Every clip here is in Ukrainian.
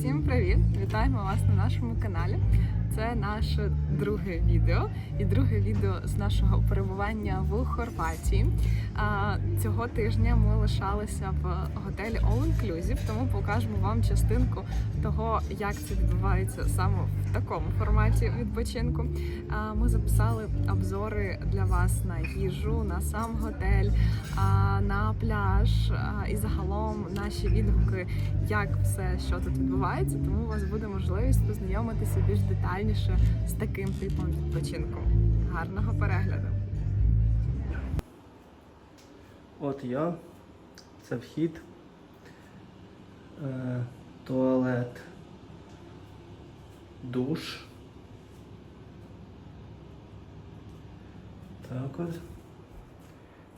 Всім привіт! Вітаємо вас на нашому каналі. Це наше друге відео і друге відео з нашого перебування в Хорватії. Цього тижня ми лишалися в готелі All Inclusive, тому покажемо вам частинку того, як це відбувається саме в такому форматі відпочинку. Ми записали обзори для вас на їжу, на сам готель, а, на пляж і загалом наші відгуки, як все, що тут відбувається. Тому у вас буде можливість познайомитися більш детальніше з таким типом відпочинку. Гарного перегляду! От я. Це вхід. Е, туалет. Душ. Так от.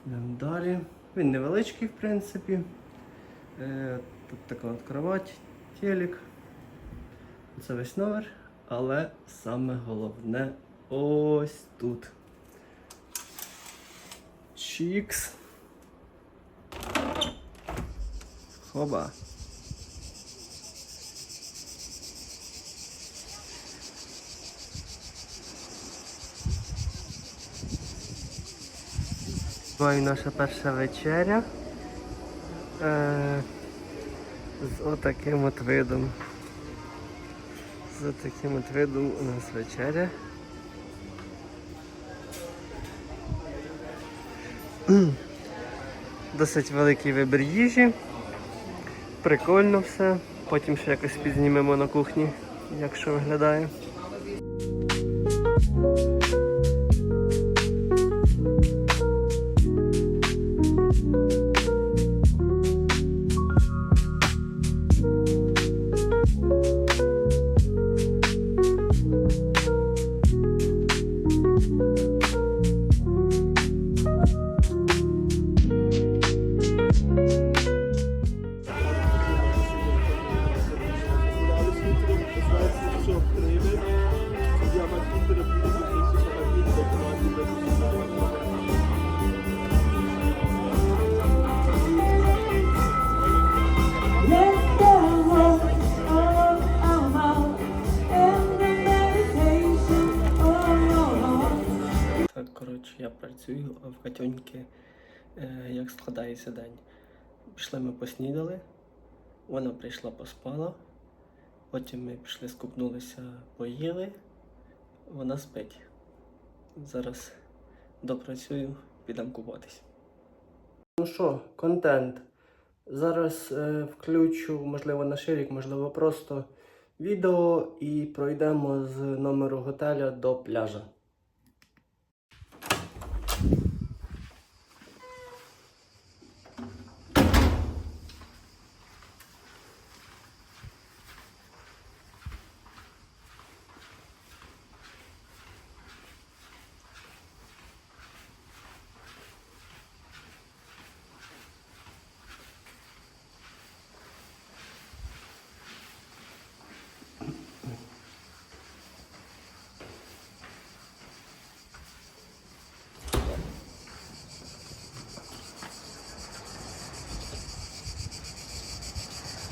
Йдемо далі. Він невеличкий, в принципі. Е, тут така от кровать, телек. Це весь номер, але саме головне ось тут. Чікс. Хоба. Буває наша перша вечеря. Е, з отаким от видом. З таким от видом у нас вечеря. Досить великий вибір їжі. Прикольно все. Потім ще якось підзнімемо на кухні, як що виглядає. Вона прийшла, поспала. Потім ми пішли, скупнулися, поїли, вона спить. Зараз допрацюю, підемо купатись. Ну що, контент. Зараз е, включу, можливо, на ширік, можливо, просто відео і пройдемо з номеру готеля до пляжа.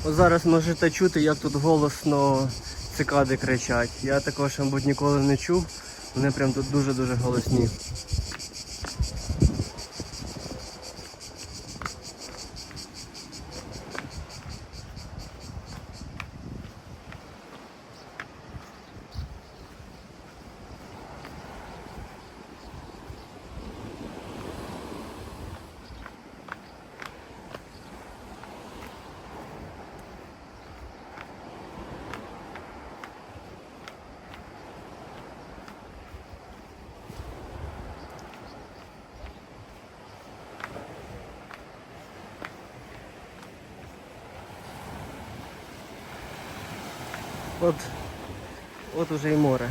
От зараз можете чути, як тут голосно цикади кричать. Я також, мабуть, ніколи не чув. Вони прям тут дуже-дуже голосні. От, от уже і море.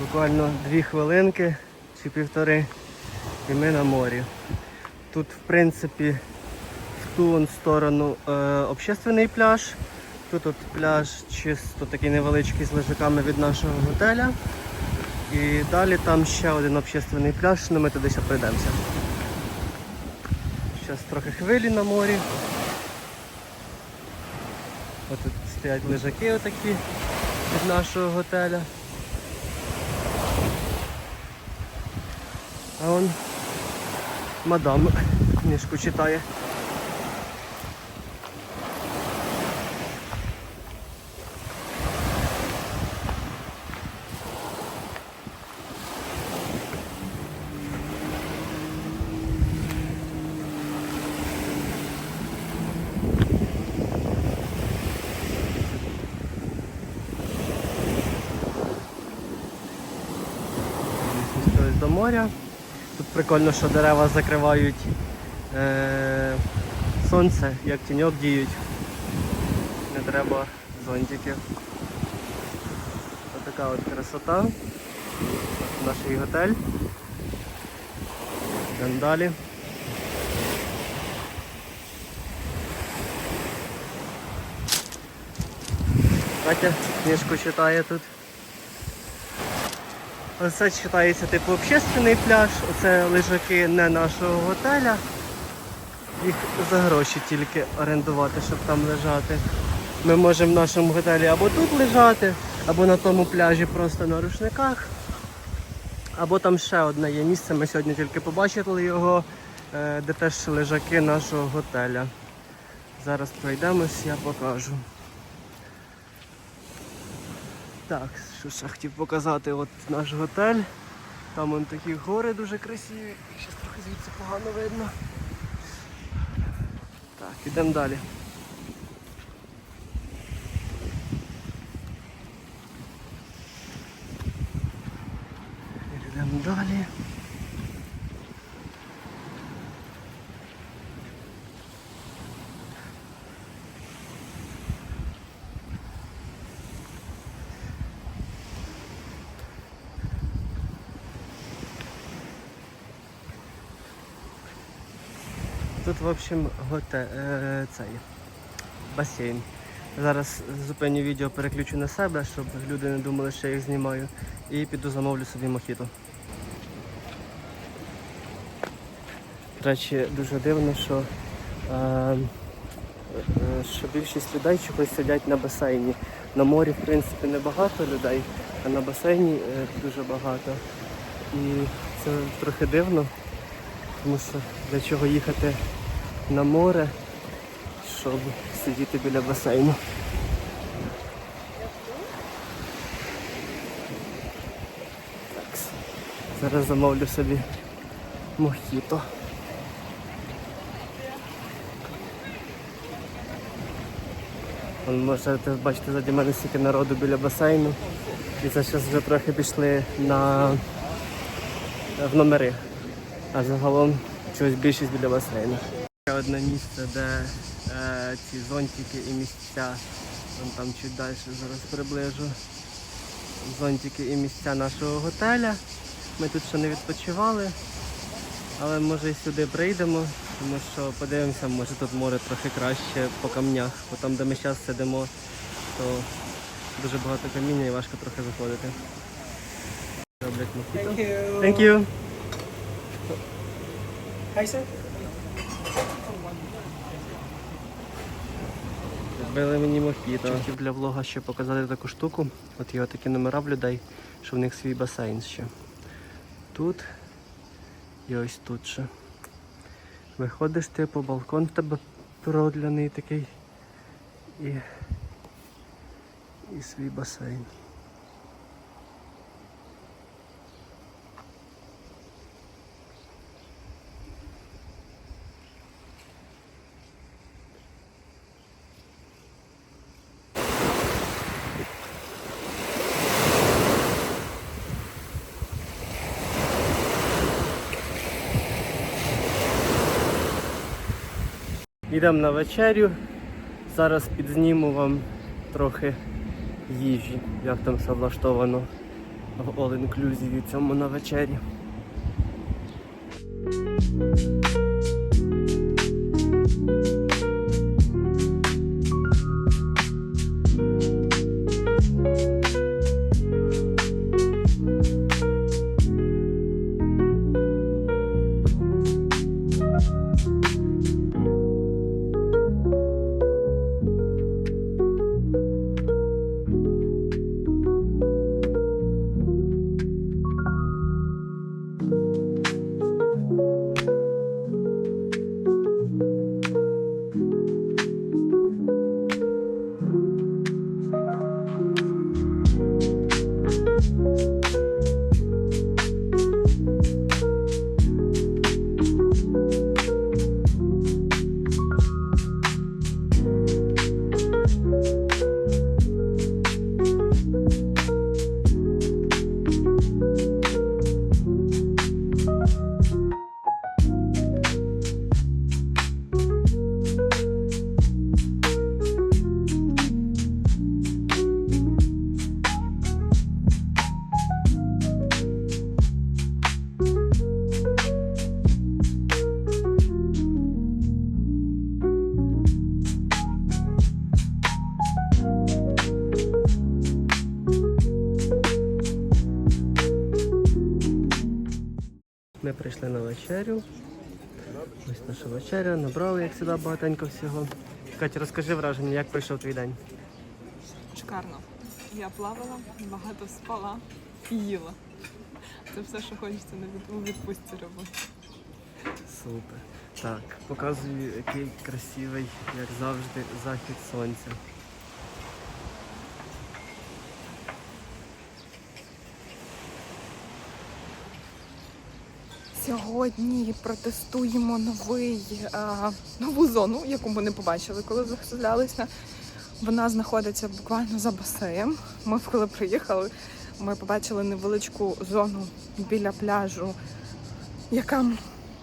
Буквально дві хвилинки чи півтори і ми на морі. Тут, в принципі, в ту сторону е, общественний пляж. Тут от пляж чисто такий невеличкий з лежаками від нашого готеля. І далі там ще один общественний пляж, ну ми туди ще пройдемося. Зараз трохи хвилі на морі. Ось тут стоять лежаки отакі від нашого готеля. А он мадам книжку читає. До моря. Тут прикольно, що дерева закривають е- сонце, як тіньок діють. Не треба зонтиків. Ось така от красота. Наш готель. Йдемо далі. Катя книжку читає тут. Оце вважається типу общественний пляж, оце лежаки не нашого готеля. Їх за гроші тільки орендувати, щоб там лежати. Ми можемо в нашому готелі або тут лежати, або на тому пляжі просто на рушниках. Або там ще одне є місце, ми сьогодні тільки побачили його, е, де теж лежаки нашого готеля. Зараз пройдемось, я покажу. Так, що ще хотів показати, от наш готель. Там вон такі гори дуже красиві. Зараз трохи звідси погано видно. Так, ідемо далі. Йдемо далі. Тут, в общем, готе, е, цей басейн. Зараз зупиню відео, переключу на себе, щоб люди не думали, що я їх знімаю. І піду замовлю собі мохіто. До речі, дуже дивно, що, е, е, що більшість людей чогось сидять на басейні. На морі, в принципі, небагато людей, а на басейні е, дуже багато. І це трохи дивно, тому що для чого їхати на море, щоб сидіти біля басейну. Так, зараз замовлю собі мохіто. Можете бачити заді мене стільки народу біля басейну. І зараз вже трохи пішли на в номери. А загалом чогось більшість біля басейну. Одне місце, де е, ці зонтики і місця. Вон там чуть далі зараз приближу. Зонтики і місця нашого готеля. Ми тут ще не відпочивали, але може і сюди прийдемо, тому що подивимося, може тут море трохи краще по камнях, бо там, де ми зараз сидимо, то дуже багато каміння і важко трохи заходити. Роблять мохіто. Thank you. Hi, sir. Зробили мені мохіто. Хотів для влога ще показати таку штуку. От є такі номера в людей, що в них свій басейн ще. Тут і ось тут ще. Виходиш типу, балкон в тебе продляний такий. І, і свій басейн. Йдемо на вечерю. Зараз підзніму вам трохи їжі, як там все влаштовано в All Inclusive цьому на вечері. Вечерю. Ось наша вечеря, набрали, як завжди, багатенько всього. Катя, розкажи враження, як пройшов твій день? Шикарно. Я плавала, багато спала і їла. Це все, що хочеться на відпустці робити. Супер. Так, показую, який красивий, як завжди, захід сонця. Сьогодні протестуємо новий, е, нову зону, яку ми не побачили, коли заселялися. Вона знаходиться буквально за басеєм. Ми коли приїхали, ми побачили невеличку зону біля пляжу, яка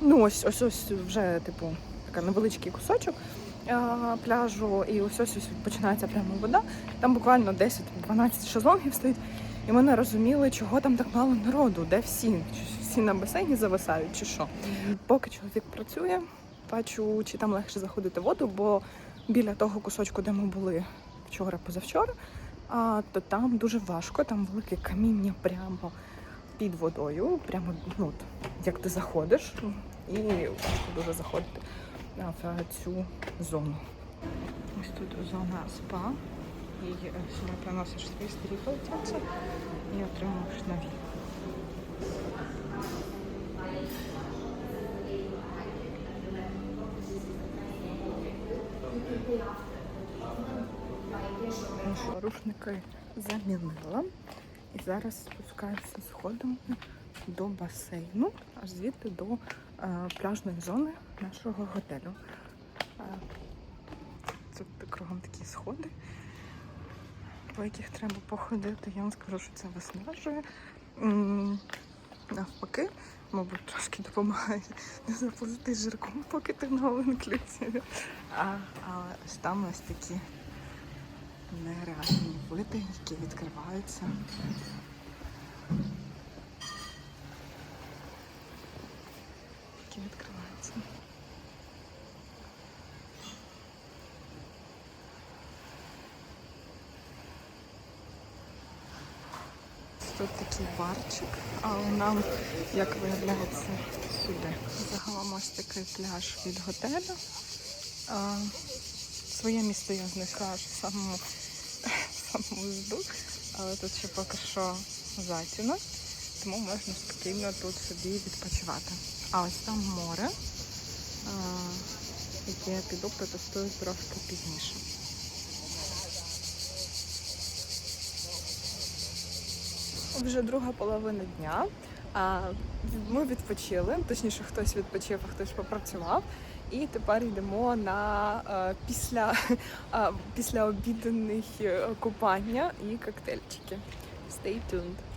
ну ось ось ось вже типу така невеличкий кусочок е, пляжу, і ось ось ось починається прямо вода. Там буквально 10-12 шезлонгів стоїть. І ми не розуміли, чого там так мало народу, де всі? Всі на басейні зависають, чи що. Поки чоловік працює, бачу, чи там легше заходити в воду, бо біля того кусочку, де ми були вчора, позавчора, а, то там дуже важко, там велике каміння прямо під водою, прямо ну, як ти заходиш, і важко дуже заходити в цю зону. Ось тут зона спа. І е, сюди приносиш старі полотенця і отримуєш нові. Ну що, Рушники замінила. І зараз спускаюся сходами до басейну, аж звідти до е, пляжної зони нашого готелю. Е, тут кругом такі сходи по яких треба походити. Я вам скажу, що це виснажує. Навпаки, мабуть, трошки допомагає не заплатити жирком, поки ти на all-inclusive. А, але ось там ось такі нереальні види, які відкриваються. Які відкриваються. Тут такий барчик, але нам, як виявляється, сюди. Загалом ось такий пляж від готелю. Своє місто я знайшла аж в самому, самому зду, але тут ще поки що затінок, тому можна спокійно тут собі відпочивати. А ось там море, яке я піду протестую трошки пізніше. Вже друга половина дня. Ми відпочили, точніше, хтось відпочив, а хтось попрацював. І тепер йдемо на е, після, е, обідних е, купання і коктейльчики. Stay tuned.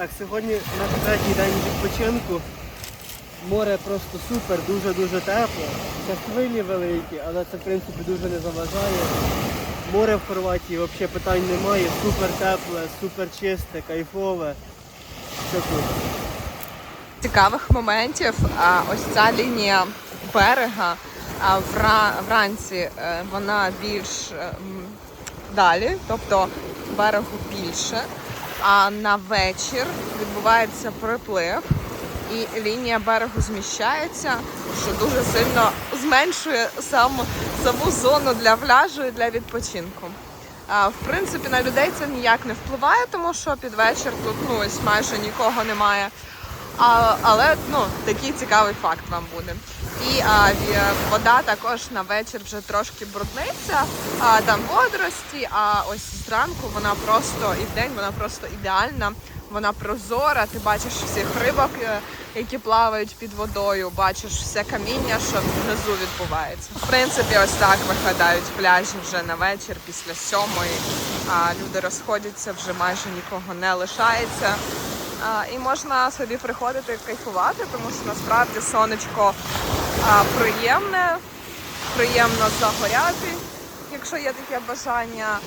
Так, сьогодні наш третій день відпочинку. Море просто супер, дуже-дуже тепло. Це хвилі великі, але це в принципі дуже не заважає. Море в Хорватії взагалі питань немає. Супер тепле, супер чисте, кайфове. Все круто. цікавих моментів. Ось ця лінія берега вранці е, вона більш е, далі, тобто берегу більше. А на вечір відбувається приплив, і лінія берегу зміщається, що дуже сильно зменшує сам, саму зону для пляжу і для відпочинку. А, в принципі, на людей це ніяк не впливає, тому що під вечір тут ну, ось майже нікого немає. А, але ну, такий цікавий факт вам буде. І а, вода також на вечір вже трошки брудниться, а, там водорості, а ось зранку вона просто і вдень вона просто ідеальна. Вона прозора, ти бачиш всіх рибок, е, які плавають під водою, бачиш все каміння, що внизу відбувається. В принципі, ось так виглядають пляжі вже на вечір після сьомої. А люди розходяться, вже майже нікого не лишається. І можна собі приходити кайфувати, тому що насправді сонечко приємне, приємно загоряти, якщо є таке бажання.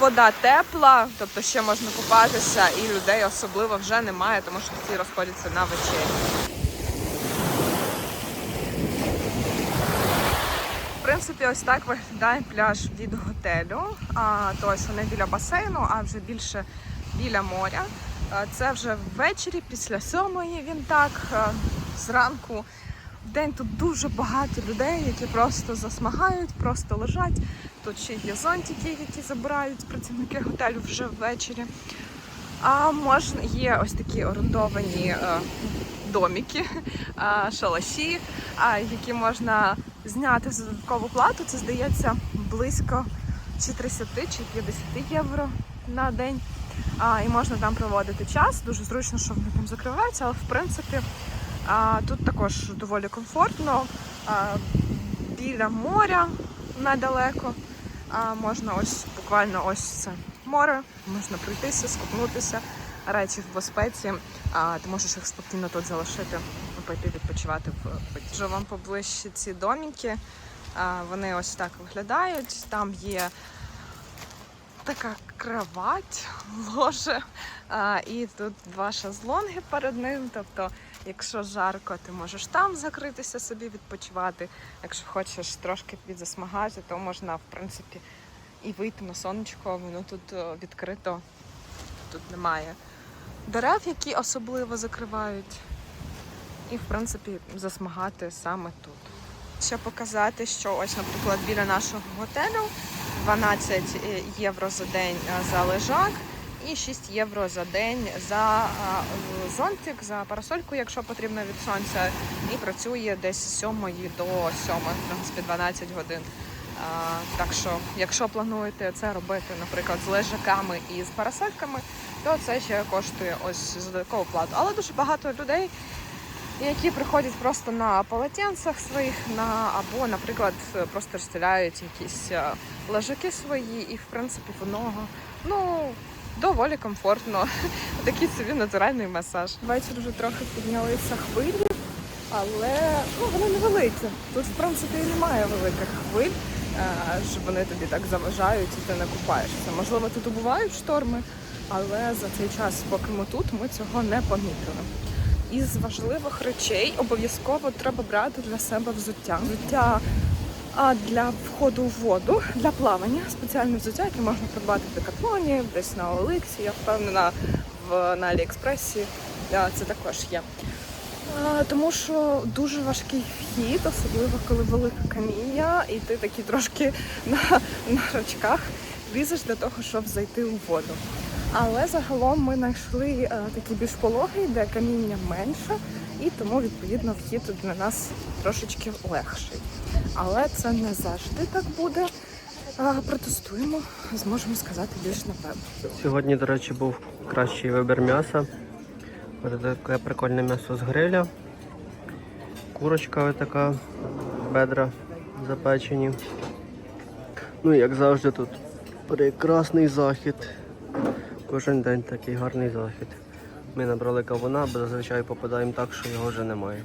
Вода тепла, тобто ще можна купатися, і людей особливо вже немає, тому що всі розходяться на вечері. В принципі, ось так виглядає пляж від готелю. А, тобто не біля басейну, а вже більше біля моря. Це вже ввечері, після сьомої він так. Зранку в день тут дуже багато людей, які просто засмагають, просто лежать. Тут ще є зонтики, які забирають працівники готелю вже ввечері. А можна є ось такі орендовані е, доміки, е, шалаші, які можна зняти за додаткову плату. Це здається близько чи 30 чи 50 євро на день. А, і можна там проводити час. Дуже зручно, що вони там закриваються, але в принципі а, тут також доволі комфортно. А, біля моря недалеко. А, можна ось буквально ось це море, можна пройтися, скупнутися, речі в безпеці, а, ти можеш їх спокійно тут залишити, пойти відпочивати в. Вже вам поближче ці доміки. Вони ось так виглядають. Там є така кровать, ложе, а, і тут два шезлонги перед ним. Тобто, якщо жарко, ти можеш там закритися собі, відпочивати. Якщо хочеш трошки підзасмагати, то можна, в принципі, і вийти на сонечко. Воно тут е, відкрито, тут немає дерев, які особливо закривають. І, в принципі, засмагати саме тут. Ще показати, що ось, наприклад, біля нашого готелю 12 євро за день е, за лежак і 6 євро за день за е, зонтик, за парасольку, якщо потрібно від сонця, і працює десь з 7 до 7, в принципі, 12 годин. Так що, якщо плануєте це робити, наприклад, з лежаками і з парасольками, то це ще коштує ось за додаткову плату. Але дуже багато людей, які приходять просто на полотенцях своїх, на або, наприклад, просто розстріляють якісь е, лежаки свої, і в принципі воно ну доволі комфортно. Такий собі натуральний масаж. Ввечері вже трохи піднялися хвилі, але ну вони невеликі. Тут в принципі немає великих хвиль, е, що вони тобі так заважають і ти не купаєшся. Можливо, тут бувають шторми, але за цей час, поки ми тут, ми цього не помітили. Із важливих речей обов'язково треба брати для себе взуття. Взуття а для входу в воду, для плавання, спеціальне взуття, яке можна придбати в Декатлоні, десь на Оликсі, я впевнена, в, на Аліекспресі це також є. А, Тому що дуже важкий вхід, особливо коли велике каміння, і ти такий трошки на, на рачках лізеш для того, щоб зайти у воду. Але загалом ми знайшли е, такий більш пологий, де каміння менше, і тому відповідно вхід для нас трошечки легший. Але це не завжди так буде. Протестуємо, зможемо сказати більш напевно. Сьогодні, до речі, був кращий вибір м'яса. Таке прикольне м'ясо з гриля. Курочка ось така, бедра запечені. Ну, як завжди, тут прекрасний захід. Кожен день такий гарний захід. Ми набрали кавуна, бо зазвичай попадаємо так, що його вже немає.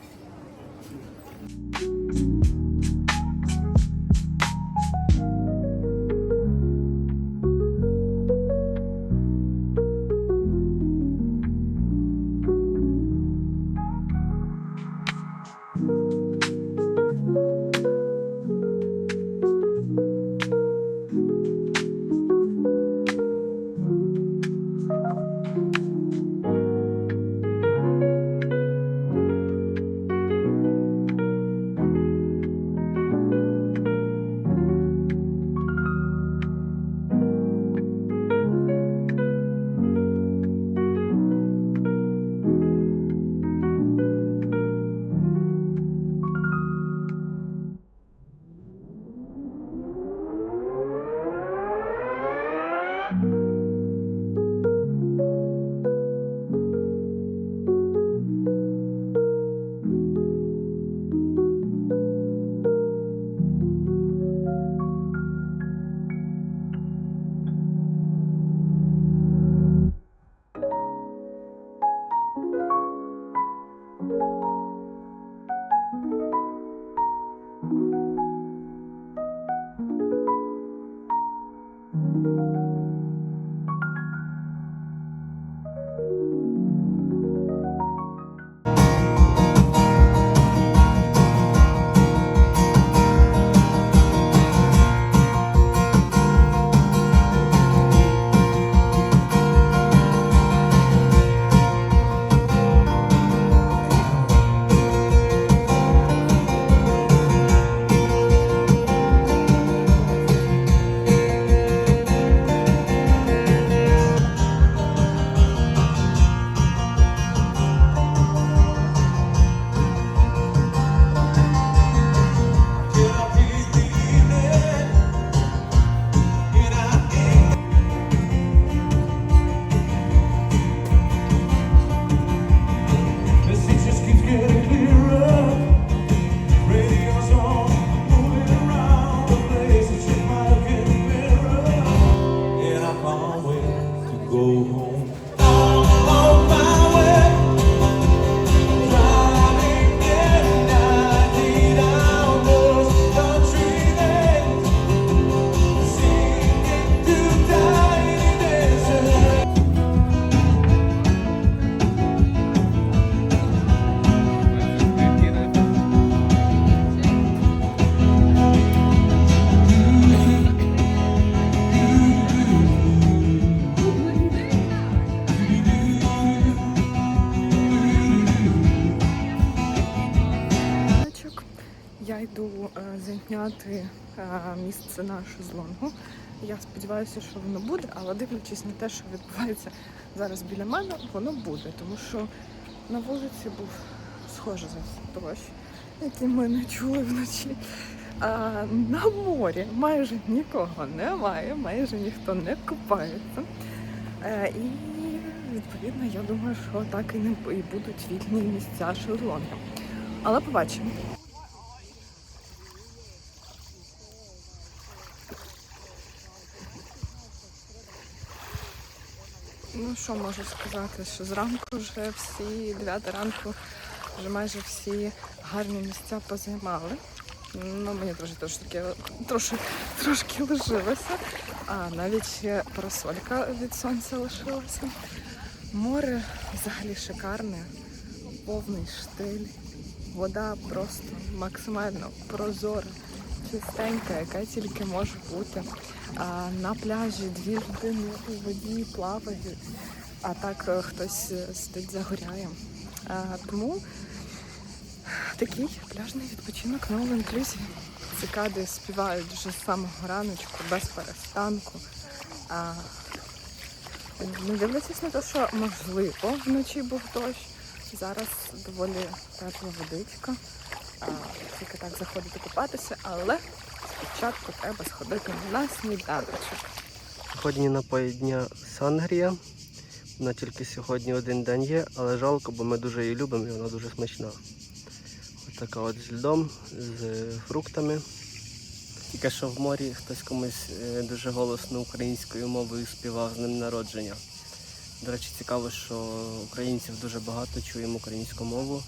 Зайняти е, місце на шезлонгу. Я сподіваюся, що воно буде, але дивлячись на те, що відбувається зараз біля мене, воно буде, тому що на вулиці був схожий за дощ, який ми не чули вночі. А на морі майже нікого немає, майже ніхто не купається. Е, і відповідно я думаю, що так і не і будуть вільні місця шезлонгів. Але побачимо. Ну що можу сказати, що зранку вже всі, 9 ранку, вже майже всі гарні місця позаймали. Ну, мені теж трошки, трошки, трошки лишилося. А навіть ще парасолька від сонця лишилася. Море взагалі шикарне, повний штиль. Вода просто максимально прозора, чистенька, яка тільки може бути. А на пляжі дві людини у воді плавають, а так е, хтось е, сидить загоряє. Тому такий пляжний відпочинок на all inclusive. Цикади співають вже з самого раночку, без перестанку. А, не дивлячись на те, що можливо вночі був дощ. Зараз доволі тепла водичка. Тільки так заходити купатися, але спочатку треба сходити на сніданочок. Сьогодні напої дня Сангрія. Вона тільки сьогодні один день є, але жалко, бо ми дуже її любимо і вона дуже смачна. Ось така от з льдом, з фруктами. Тільки що в морі хтось комусь е, дуже голосно українською мовою співав з ним народження. До речі, цікаво, що українців дуже багато чуємо українську мову.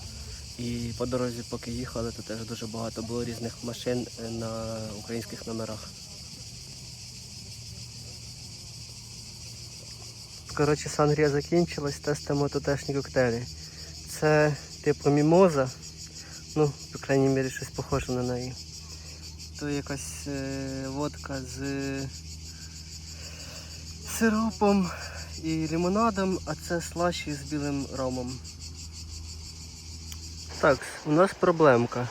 І по дорозі, поки їхали, то теж дуже багато було різних машин е, на українських номерах. Коротше, сангрія закінчилась, тестимо тутешні коктейлі. Це типу мімоза. Ну, по крайній мірі, щось похоже на неї. То якась е, водка з сиропом і лимонадом, а це слаші з білим ромом. Так, у нас проблемка.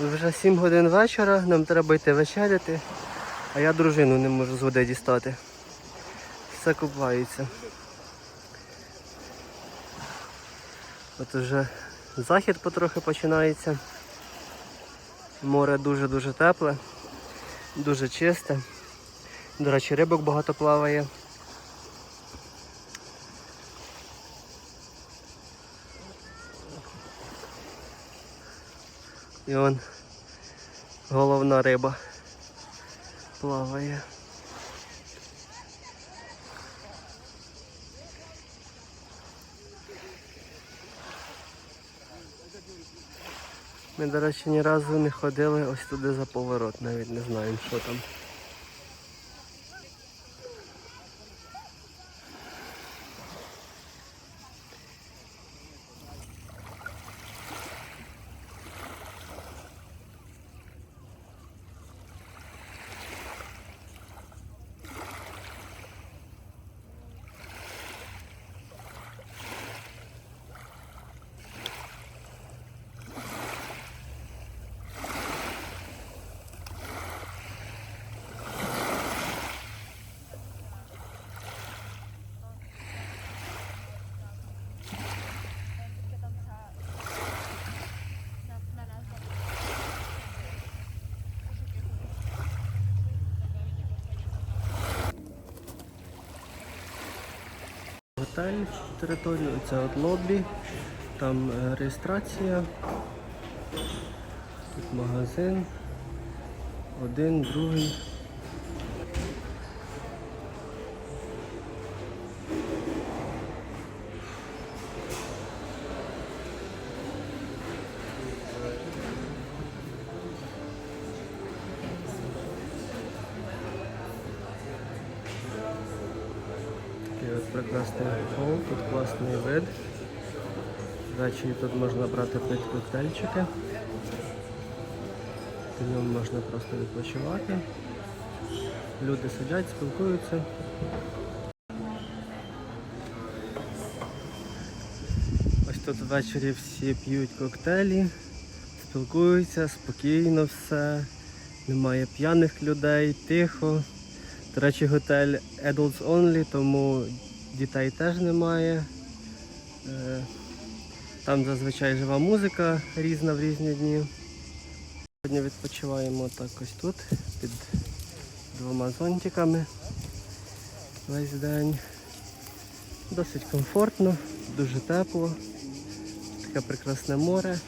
Вже 7 годин вечора, нам треба йти вечеряти, а я дружину не можу з води дістати. Все купається. От уже захід потрохи починається. Море дуже-дуже тепле, дуже чисте. До речі, рибок багато плаває. І он головна риба плаває. Ми, до речі, ні разу не ходили ось туди за поворот, навіть не знаємо, що там. Готель територію, це от лобі, там е, реєстрація, тут магазин, один, другий. От прекрасний хол, тут класний вид. Ввечері тут можна брати пити коктейльчики. Ньому можна просто відпочивати. Люди сидять, спілкуються. Ось тут ввечері всі п'ють коктейлі. спілкуються, спокійно все, немає п'яних людей, тихо. До речі, готель Adults Only, тому дітей теж немає. Е, Там зазвичай жива музика різна в різні дні. Сьогодні відпочиваємо так ось тут, під двома зонтиками весь день. Досить комфортно, дуже тепло, таке прекрасне море,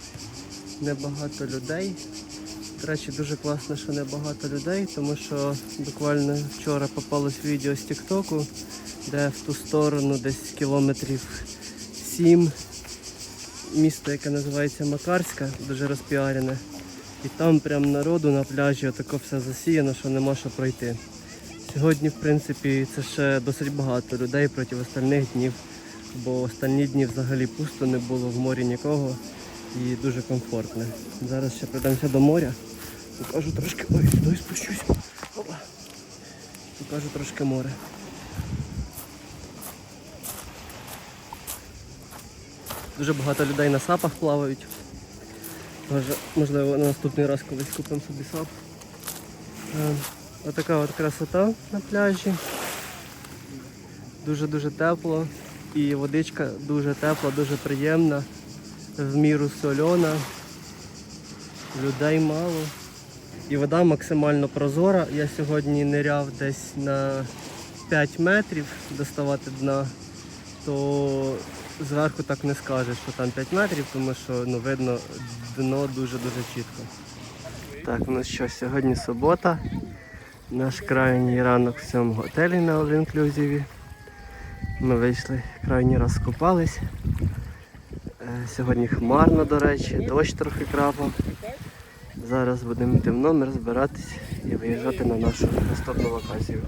небагато людей. До речі, дуже класно, що небагато людей, тому що буквально вчора попалось відео з Тіктоку, де в ту сторону десь кілометрів 7 місто, яке називається Макарська, дуже розпіарене. І там прям народу на пляжі отако все засіяно, що нема що пройти. Сьогодні, в принципі, це ще досить багато людей проти остальних днів, бо останні дні взагалі пусто не було в морі нікого і дуже комфортно. Зараз ще прийдемося до моря. Покажу трошки. Ой, дай спущусь. Опа. Покажу трошки море. Дуже багато людей на сапах плавають. Можливо, на наступний раз колись купимо собі сап. Е, Отака от красота на пляжі. Дуже-дуже тепло. І водичка дуже тепла, дуже приємна, в міру сольона. Людей мало. І вода максимально прозора. Я сьогодні ниряв десь на 5 метрів доставати дна, то зверху так не скажеш, що там 5 метрів, тому що ну, видно дно дуже-дуже чітко. Так, ну що, сьогодні субота. Наш крайній ранок в цьому готелі на All Inclusive. Ми вийшли крайній раз купались. Е, Сьогодні хмарно, до речі, дощ трохи крапав. Зараз будемо йти в номер, і виїжджати на нашу наступну локацію.